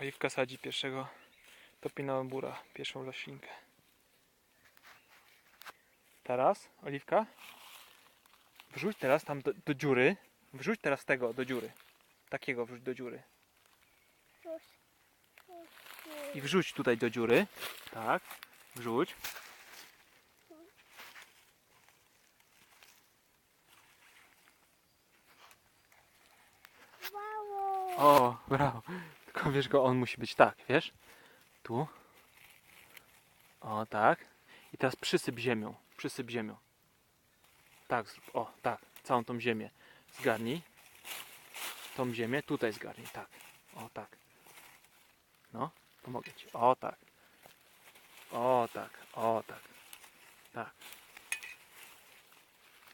Oliwka sadzi pierwszego topinambura, pierwszą roślinkę. Teraz, Oliwka, wrzuć teraz tam do, do dziury. Wrzuć teraz tego do dziury. Takiego wrzuć do dziury. I wrzuć tutaj do dziury. Tak, wrzuć. O, brawo. Tylko wiesz go, on musi być tak, wiesz? Tu. O, tak. I teraz przysyp ziemią. Przysyp ziemią. Tak, zrób. O, tak. Całą tą ziemię. Zgarnij. Tą ziemię tutaj zgarnij. Tak. O, tak. No, pomogę ci. O, tak. O, tak. O, tak. Tak.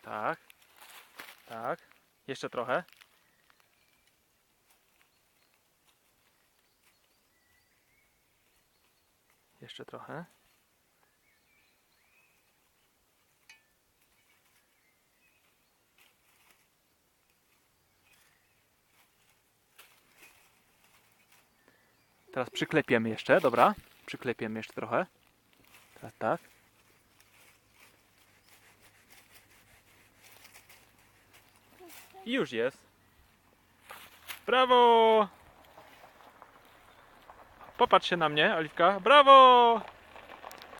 Tak. Tak. Jeszcze trochę. Jeszcze trochę. Teraz przyklepiemy jeszcze, dobra? Przyklepiemy jeszcze trochę. Teraz tak. I już jest. Brawo! Popatrz się na mnie, Oliwka. Brawo!